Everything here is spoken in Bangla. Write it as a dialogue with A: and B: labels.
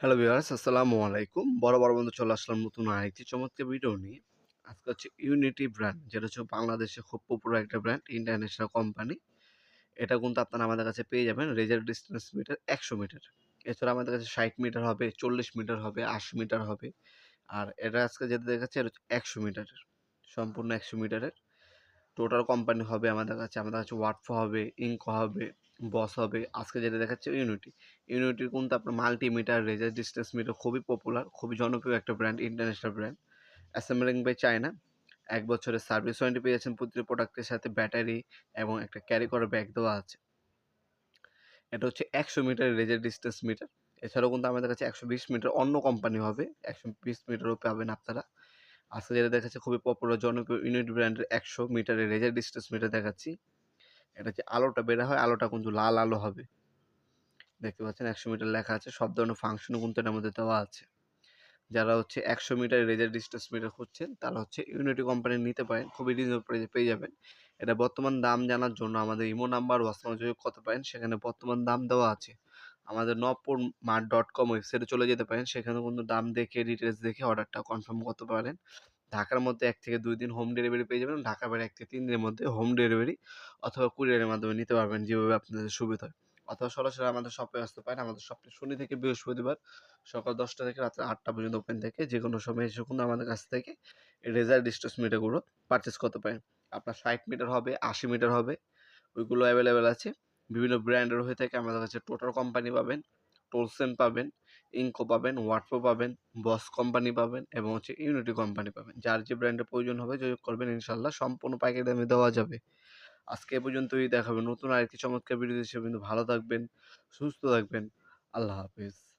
A: হ্যালো ভিউয়ার্স, আসসালামু আলাইকুম। বড় বড় বন্ধু চলে আসলাম নতুন আরেকটি চমৎকার ভিডিও নিয়ে। আজকে হচ্ছে ইউনিটি ব্র্যান্ড যেটা হচ্ছে বাংলাদেশে খুব পপুলার একটা ব্র্যান্ড ইন্টারন্যাশনাল কোম্পানি এটা কিন্তু আপনারা আমাদের কাছে পেয়ে যাবেন রেজার ডিস্টেন্স মিটার একশো মিটার এছাড়া আমাদের কাছে ষাট মিটার হবে, চল্লিশ মিটার হবে, আশি মিটার হবে। আর এটা আজকে যেটা দেখাচ্ছে, এটা হচ্ছে একশো মিটারের সম্পূর্ণ একশো মিটারের টোটাল কোম্পানি হবে আমাদের কাছে আমাদের কাছে ওয়াটফো হবে ইঙ্কো হবে। বস হবে। আজকে যেটা দেখাচ্ছে ইউনিটি ইউনিটির কিন্তু আপনার মাল্টিমিটার রেজার ডিস্টেন্স মিটার খুবই পপুলার খুবই জনপ্রিয় একটা brand international brand assembling by China এক বছরের সার্ভিস ওয়ারেন্টি পেয়ে যাচ্ছেন প্রতিটি প্রোডাক্টের সাথে ব্যাটারি এবং একটা ক্যারি করার ব্যাগ দেওয়া আছে। এটা হচ্ছে একশো মিটার রেজার ডিস্টেন্স মিটার এছাড়াও কিন্তু আমাদের কাছে একশো বিশ মিটার অন্য কোম্পানি হবে। একশো বিশ মিটারও পাবেন আপনারা। আজকে যেটা দেখাচ্ছে খুবই পপুলার জনপ্রিয় ইউনিট ব্র্যান্ডের একশো মিটারের রেজার ডিস্টেন্স মিটার দেখাচ্ছি। এটা যে আলোটা বের হয়, আলোটা কিন্তু লাল আলো হবে। দেখতে পাচ্ছেন একশো মিটার লেখা আছে, সব ধরনের ফাংশনও কিন্তু এটার মধ্যে দেওয়া আছে। যারা হচ্ছে একশো মিটার রেজার ডিস্টেন্স মিটার খুঁজছেন, তারা হচ্ছে ইউনিটি কোম্পানি নিতে পারেন, খুবই রিজনেবল প্রাইসে পেয়ে যাবেন। এটা বর্তমান দাম জানার জন্য আমাদের ইমো নাম্বার হোয়াটসঅ্যাপ যোগ করতে পারেন, সেখানে বর্তমান দাম দেওয়া আছে। আমাদের নবপুর মার্ট ডট কম ওয়েবসাইটে চলে যেতে পারেন, সেখানে কিন্তু দাম দেখে ডিটেলস দেখে অর্ডারটা কনফার্ম করতে পারেন। ঢাকার মধ্যে এক থেকে দুই দিন হোম ডেলিভারি পেয়ে যাবেন। ঢাকার বাইরে এক থেকে তিন দিনের মধ্যে হোম ডেলিভারি অথবা কুরিয়ারের মাধ্যমে নিতে পারবেন যেভাবে আপনাদের সুবিধা হয়। অথবা সরাসরি আমাদের শপে আসতে পারেন। আমাদের শপটি শনি থেকে বৃহস্পতিবার সকাল দশটা থেকে রাত্রে আটটা পর্যন্ত ওপেন থাকে। যে কোনো সময় এসে কিন্তু আমাদের কাছ থেকে রেজাল্ট ডিস্টেন্স মিটারগুলো পারচেস করতে পারেন। আপনার ষাট মিটার হবে, আশি মিটার হবে, ওইগুলো অ্যাভেলেবেল আছে। বিভিন্ন ব্র্যান্ডের হয়ে থাকে। আমাদের কাছে টোটাল কোম্পানি পাবেন টোলসেন পাবেন ইঙ্কো পাবেন ওয়াটপ্রো পাবেন বস কোম্পানি পাবেন এবং হচ্ছে ইউনিটি কোম্পানি পাবেন। যার যে ব্র্যান্ডের প্রয়োজন হবে যোগাযোগ করবেন ইনশাল্লাহ সম্পূর্ণ পাইকারি দামে দেওয়া যাবে। আজকে এ পর্যন্তই দেখাবে। নতুন আরেকটি চমৎকার ভিডিও হিসেবে কিন্তু ভালো থাকবেন, সুস্থ থাকবেন। আল্লাহ হাফিজ।